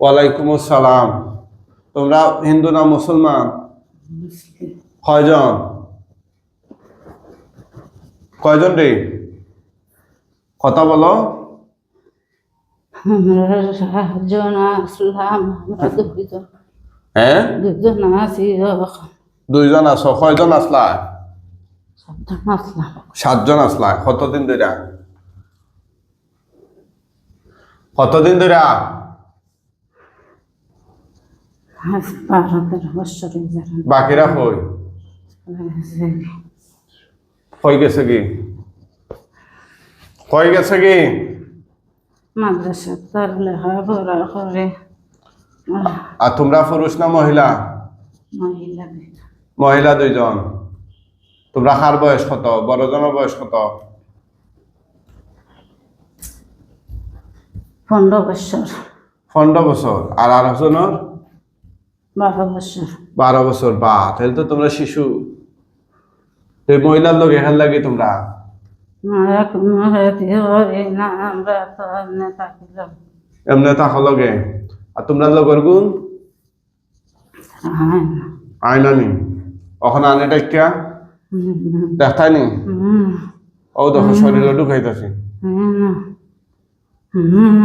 ওয়ালাইকুম আসসালাম। তোমরা হিন্দু না মুসলমান? কয়জন? কয়জন রে? কথা বলো। হ্যাঁ? দুইজন আছো কয়জন আসলা? সাতজন আসলা কতদিন ধরে কতদিন ধরে? হয়ে বাকিরা কই? কই গেছে কি? কই গেছে কি? মাদ্রাসা তার লেখাপড়া করে। আর তোমরা পুরুষ না মহিলা। মহিলা দুইজন। তোমরা কার বয়স কত? বড়জনের বয়স কত? পনেরো বছর। পনেরো বছর। আর আর একজনের বারো বছর। বারো বছর। বা তাহলে তো তোমরা শিশু। এই মহিলার লোক এখান লাগে তোমরা? মারা কোনো হেতি হই না আমরা তো এমনি থাকিলাম। এমনি থাকো লগে। আর তোমরা লগর গুণ? আয়না নি এখন আনে টাইকা দেখাই নি ও দেখো শরীরে ঢুকাইতেছি হুম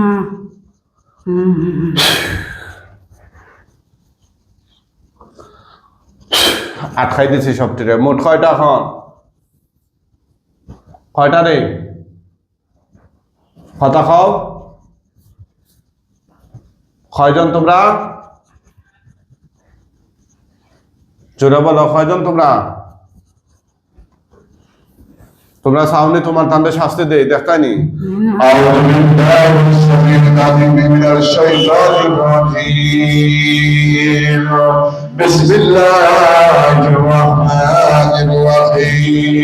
আটকাই দিছি সবটিরে মোট কয়টা এখন? কয়টা রে? কথা খাও? কয়জন তোমরা? জোরে বলো, কয়জন তোমরা? তোমরা সামনে তোমার তান্ডে শাস্তি দেই দেখানি أعوذ بالله السميع العليم من الشيطان الرجيم بسم الله الرحمن الرحيم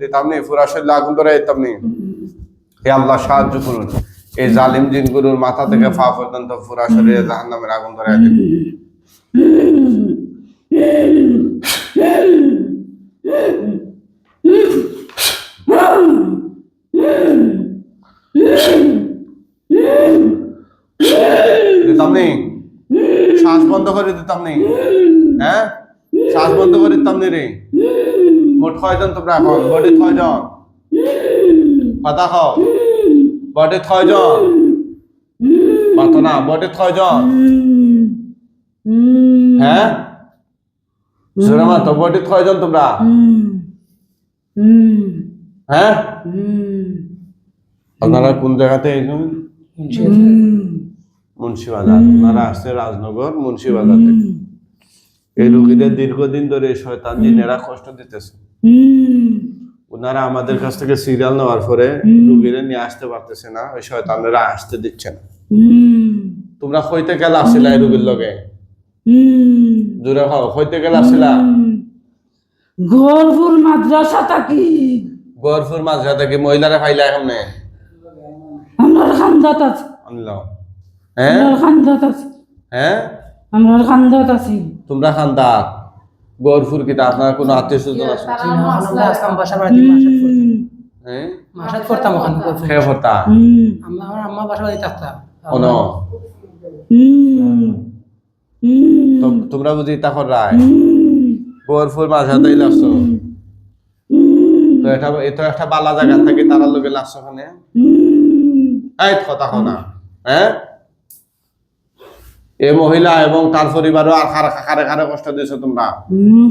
দিতাম নি ফুরা শরীর আগুন ধরে দিতাম নি হে আল্লাহ সাহায্য করুন এই জালিম জিনগুলোর মাথা থেকে পা পর্যন্ত ফুরা শরীরে জাহান্নামের আগুন ধরে দিন দিতাম নি শ্বাস বন্ধ করে দিতাম নি হ্যাঁ? শ্বাস বন্ধ করে দিতাম নি রে। মোট কয়জন তোমরা এখন? বডি ছয়জন। কথা খাও বডি ছয়জন। মাতো না বডি ছয়জন। হ্যাঁ? জোরে মাতো বডি ছয়জন তোমরা। হ্যাঁ? আপনারা কোন জায়গাতে এইজন মুন্সিবাজার। ওনারা আসছে রাজনগর মুন্সিবাজার থেকে। এই রুগীদের দীর্ঘদিন ধরে শয়তান জিনেরা কষ্ট দিতেছে। ওনারা আমাদের কাছ থেকে সিরিয়াল নেওয়ার পরে রুগীরা নিয়ে আসতে পারতেছে না ওই শয়তানেরা আসতে দিচ্ছে না। তোমরা হইতে গেলে আসছিলা এই রুগীর লগে? জোরে খাও হইতে গেলে আসছিলা গোলপুর মাদ্রাসা থাকি। গরফুর মাঝরা থেকে মহিলারা ফাইলা এখানে? আমার খান্দাত আছে। আনল হ্যাঁ? আমার খান্দাত আছে। হ্যাঁ? আমার খান্দাত আছে। তোমরা খান্দা গরফুর আপনার কোনো আত্মীয় স্বজন আছে? আমরা আসতাম বাসা বাড়িতে মাসাত করতাম হ্যাঁ? মাসাত করতাম ওখানে। খেয়ে ভর্তা হুম। আমার আম্মা বাসা বাড়িতে থাকতাম হুম। তোমরা বুঝি তা রায়? গরফুর লাগছো? তো এটা এটা একটা বালা জায়গা থেকে তারা লোকে লাগছো ওখানে? কথা না। হ্যাঁ? এ মহিলা এবং তার পরিবারও আর খারে খারে খারে কষ্ট দিছো তোমরা?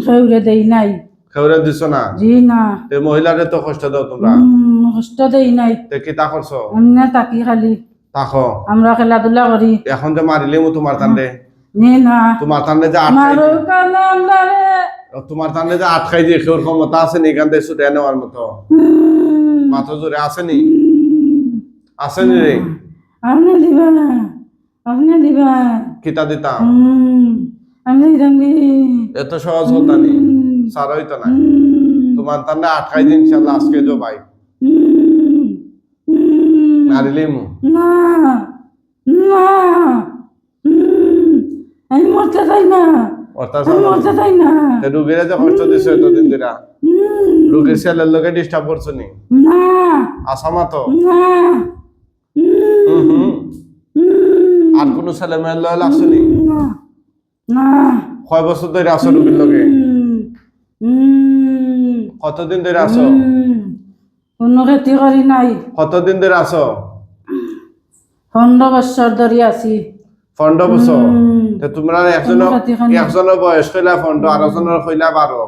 সেউরে দেই নাই। খেউরে দিছো না? জি না। এ মহিলারে তো কষ্ট দাও তোমরা। কষ্ট দেই নাই। তে কি তা করছ? তাকি খালি। তাকো আমরা খেলাধুলা করি। এখন যে মারিলে মো তোমার তান্ডে? নি না। তোমার তান্ডে যে মারো দিয়ে- কানা আমদারে তোমার তান্ডে যে আটকাই দিয়ে খেউর ক্ষমতা আছে নি থেকে ছুটে নেওয়ার মতো। মাথা জোরে আসেনি আসেনি রে আপনি দিবা না আপনি দিবা কিতা দিতাম আমি দিতাম এত সহজ হতা নি সার হইতো না তোমার তান্ডে আটকাই দিন ইনশাল্লাহ আজকে জো ভাই হুম, মারিলে মু না না আমি মরতে চাই না মরতে চাই না রুগীরা যে কষ্ট দিছে এতদিন ধরে হুম, রুগীর ছেলের লোকে ডিস্টার্ব করছ নি না আসামা তো না আর কোনো ছেলে মেয়ের লয় লাগছনি না? না। কয় বছর ধরে আসো রুগীর লগে? কতদিন ধরে আসো কোনো খেতি করি নাই। কতদিন ধরে আসো পনেরো বছর ধরে আছি। পনেরো বছর? তোমরা একজন একজনের বয়স কইলা পনেরো আর একজনের কইলা বারো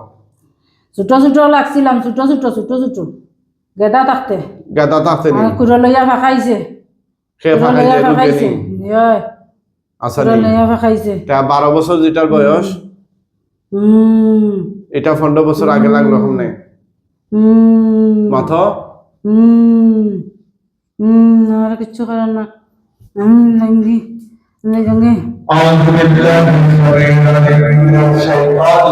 ছোট ছোট লাগছিলাম ছোট ছোট ছোট ছোট গেদা থাকতে গেদা থাকতে কুড়ো লইয়া ফাঁকাইছে সে কুড়ো ফাঁকাই লইয়া যে রুগী ফাঁকাইছে নি ইয়, আচ্ছা কুড়ো নি লইয়া ফাঁকাইছে তা বারো বছর যেটার বয়স হুম এটা পনেরো বছর আগে লাগলো রকম নেই হুম মাথ হুম হুম আর কিচ্ছু করার না হুম লঙ্গি লঙ্গি أعوذ بالله السميع العليم من الشيطان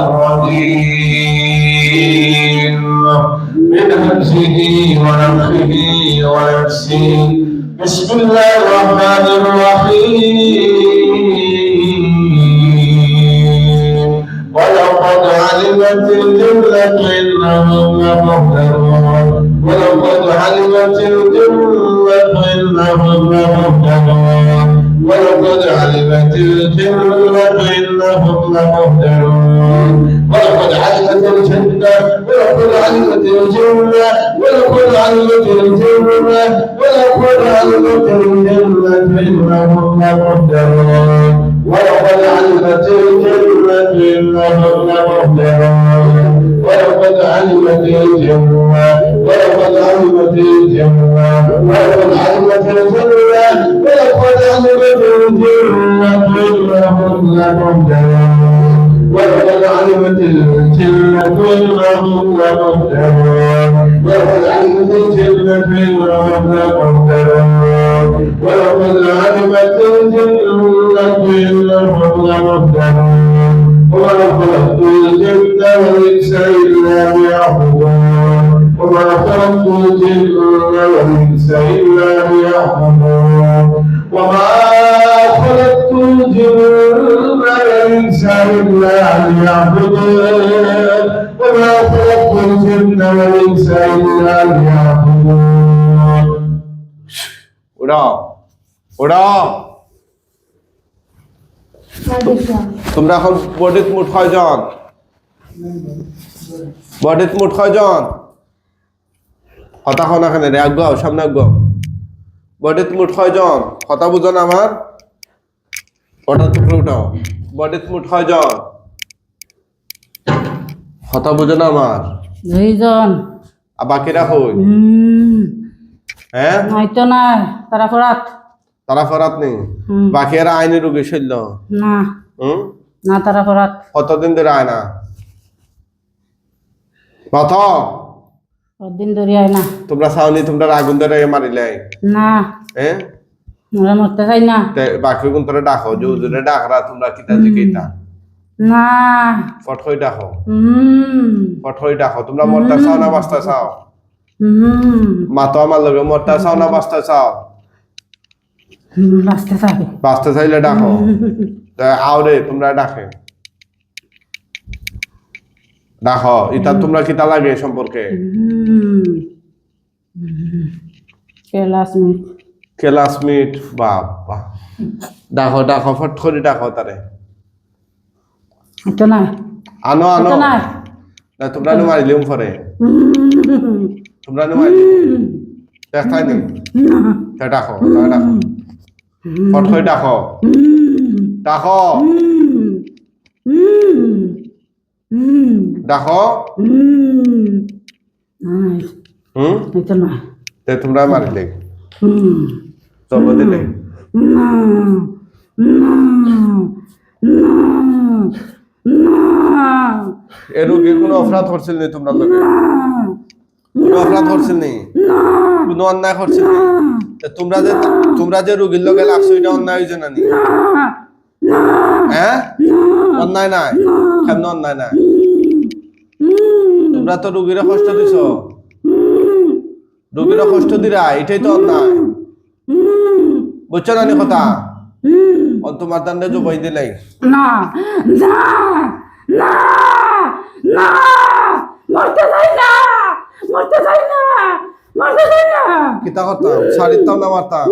الرجيم من همزه ونفخه ونفسه بسم الله الرحمن الرحيم ولقد علمت الجنة إنهم لمهتدون ولقد علمت الجنة إنهم لمهتدون ولقد علمت الجنة إنهم لمهتدون ولقد علمت الجنة ولقد علمت الجنة ولقد علمت الجنة الجنة إنهم لمهتدون ولقد علمت الجنة إنهم لمهتدون ولقد علمت الجنة ولقد علمت الجنة ولقد علمت الجنة ولقد علمت الجنة إنهم لمهتدون ولقد علمت الجنة إنهم لمهتدون ولقد علمت الجنة إنهم لمهتدون إلا ليعبدون উড়াও উড়াও তোমরা এখন বডিত মুঠ কয়জন বডিত মুঠ কয়জন কথা খন এখানে রে আগাও সামনে আগাও বডিত মুঠ কয়জন কথা বুঝো না আমার ওটা টুকরো উঠাও বডিত মুঠ কয়জন কথা বুঝো না আমার দুইজন আর বাকিরা হই? হ্যাঁ? নয়তো নাই তারা পড়াত তারা ফরাত নেই? বাকিরা আইনি রুগী শৈল্য না। হুম? না তারা পড়াত কতদিন ধরে আয় না? কত কদিন ধরে আয় না? তোমরা চাওনি তোমরা আগুন ধরে মারিলে? না। হ্যাঁ মরতে চাই না। বাকি কোন তোরা ডাকো যে ডাকরা তোমরা কিতা জিকিতা না। ফট হই ডাকো হুম ফট হই ডাকো তোমরা মরতা চাও না চাও হুম মাতো আমার লগে মরতা চাও না চাও বাঁচতে চাইলে ডাকো। তা আও রে তোমরা ডাকে। ডাকো ইতা তোমরা কিতা লাগে সম্পর্কে ক্লাসমেট ক্লাসমেট বাবা ডাকো ডাকো ফট করে ডাকো তারে এটা নাই আনো আনো এটা নাই না তোমরা নো মারিলিম ফরে হুম, তোমরা নো মারিলি দেখাই নি তা ডাকো তা ডাকো ফট করে ডাকো ডাকো ডাকো হুম। এটা নাই তে তোমরা মারিলে হুম তব দিলে না না না না এ রোগীর কোনো অপরাধ করছিল নি তোমরা লোকে? কোনো অপরাধ করছিল নি? কোনো অন্যায় করছিল নি? তোমরা যে তোমরা যে রোগীর লগে লাগছো, এটা অন্যায় হয়েছে না নি? হ্যাঁ? অন্যায় নাই? কেমন অন্যায় নাই? তোমরা তো রোগীরা কষ্ট দিছ। রোগীরা কষ্ট দিরা এটাই তো অন্যায়। বুঝছ নি কথা? অন তোমার দান্ডে জবাই দিলাই না না না না মরতে চাই না মরতে চাই না মারতে দেই না কিতা করতাম সারিতাম না মারতাম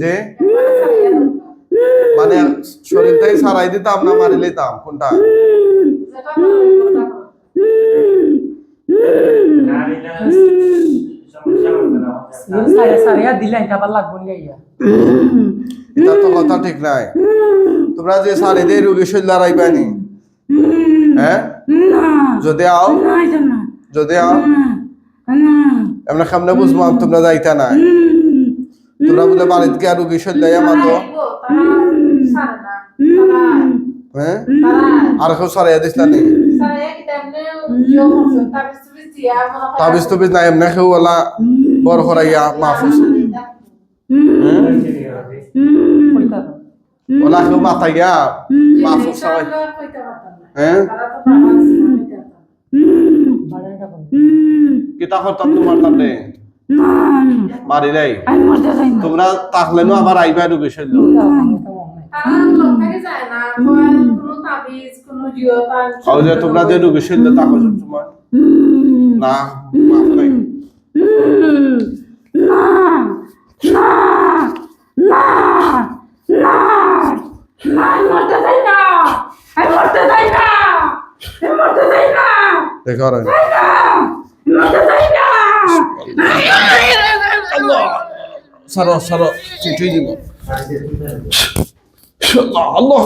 যে মানে শরীরটাই সারাই দিতাম না মারি লইতাম কোনটা নি এটা তো কথা ঠিক নাই। তোমরা যে সারি দিয়ে রুগী শরীর লড়াই হ্যাঁ? যদি আও যদি আও সামনে তোমরা যাইতা নাই। তোমরা বলে বাড়িতে গিয়ে রুগী শরীর লাইয়া মাতো হ্যাঁ? আর কেউ সারাইয়া দিস না তাবিজ তুবিজ নাই এমনি কেউ ওলা বর করাইয়া মাহফুজ ওলা কেউ মাথাইয়া মাহফুজ সবাই। হ্যাঁ? বল কিতা করতাম তোমার তাতে? না মারি নাই। না। তোমরা তাহলে নো আবার আইবা যে তোমরা যে শরীর তাকো সবসময়। না, মাফ নাই না না না না না মরতে দেই না আমি মরতে দেই না আমি মরতে দেই না দেখো আর মরতে দেই না সারো সারো চিঠি দিব আল্লাহ আল্লাহ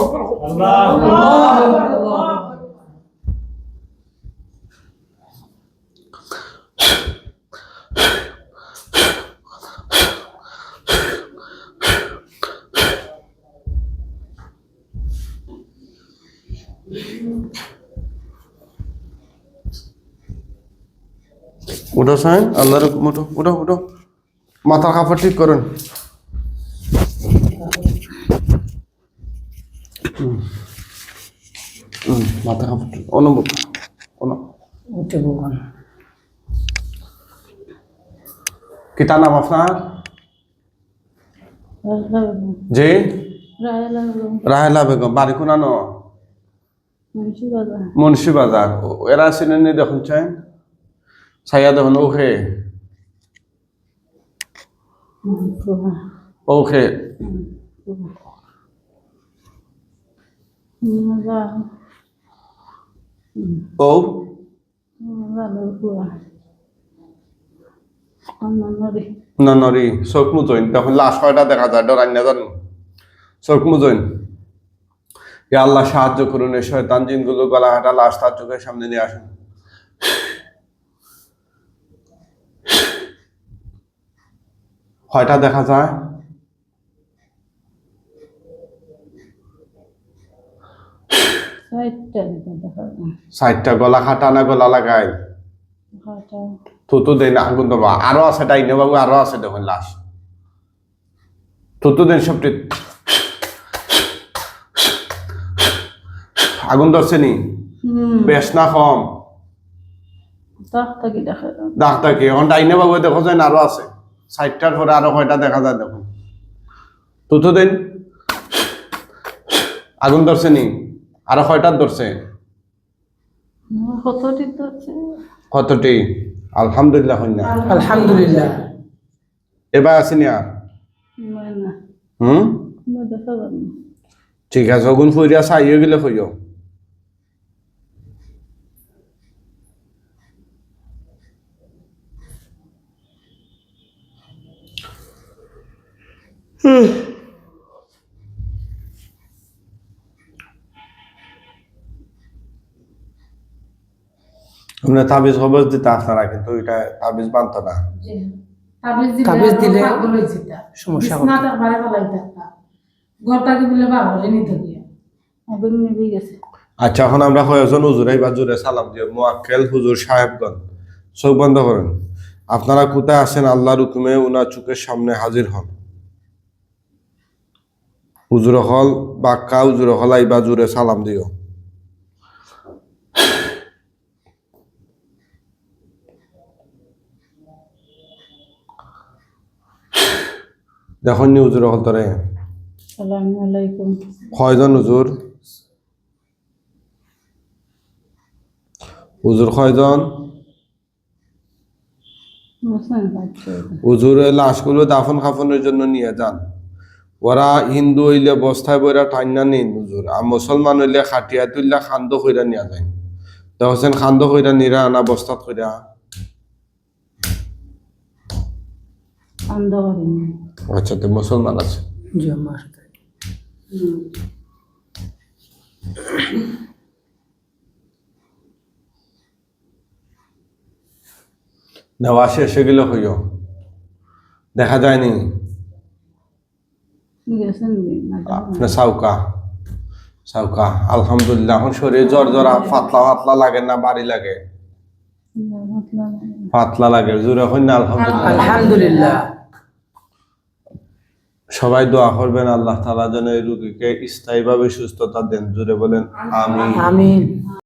উঠো সাহেব আল্লাহর উঠো উঠো উঠো। মাথার কাপড় ঠিক করুন। মাথা কাপড় ঠিক অনুভব অনু উঠে ভগবান। কিতা নাম আপনার? জি? রাহেলা বেগম বাড়ি কোনানো মুন্সি বাজার এরা চিনেন দেখুন চাই ছায়া দেখুন ওখে ওখে ও ননরি চোখ মুজইন তখন লাশ কয়টা দেখা যায় ডরাই না জানো চোখ মুজইন আল্লাহ সাহায্য করুন এই শয়তান জিনগুলো গলা হাঁটা লাশ তার চোখের সামনে নিয়ে আসুন। কয়টা দেখা যায়? সাইডটা গলা খাটা না গলা লাগাই? থুতু দেয় না আগুন দেবো। আরও আছে ডাইনে বাবু আরও আছে দেখুন লাশ। থুতু দেন সবটি। আগুন ধরছে নি? বেশ না কম? ডাক্তার কি এখন ডাইনে বাবু দেখো যায় আরও আছে। সাইডটার পরে আরও কয়টা দেখা যায় দেখুন। থুতু দেন আগুন ধরছে নি? আরও কয়টার ধরছে? কতটি আলহামদুলিল্লাহ হইনা আলহামদুলিল্লাহ। এবার আসেনি আর? হুম? ঠিক আছে অগুন ফুরিয়া চাইও গেলে হইও। আমরা তাবিজ খবর দিতে আপনারা কিন্তু এটা তাবিজ বানতো না। তাবিজ দিলে সমস্যা বলে বাবা দিয়ে গেছে। আচ্ছা এখন আমরা কয়েকজন হুজুর এই জুড়ে সালাম দিও। মোয়াক্কেল হুজুর সাহেবগণ চোখ বন্ধ করেন। আপনারা কোথায় আছেন? আল্লাহর হুকুমে উনার চোখের সামনে হাজির হন। হুজুর হল বাক্কা হুজুর হল আইবা জুড়ে সালাম দিও। দেখুন নি হুজুর হল তরে? কয়জন হুজুর? হুজুর কয়জন? হুজুরে লাশগুলো দাফন খাফনের জন্য নিয়ে যান। ওরা হিন্দু হইলে বস্তায় বইরা টাইনা নিন হুজুর। আর মুসলমান হইলে খাটিয়া তুললে খান্দ কইরা নিয়ে যায় তো হোসেন খান্দ কইরা নিরা আনা বস্তাত কইরা? আচ্ছা তো মুসলমান আছে? নেওয়া শেষে গেলে হইও। দেখা যায়নি। আপনার সাউকা সাউকা আলহামদুলিল্লাহ এখন শরীর জ্বর জ্বর পাতলা পাতলা লাগে না বাড়ি লাগে? পাতলা লাগে জোরে হই না আলহামদুলিল্লাহ। আলহামদুলিল্লাহ। সবাই দোয়া করবেন আল্লাহ তালা যেন এই রুগীকে স্থায়ীভাবে সুস্থতা দেন জুড়ে বলেন আমি আমিন।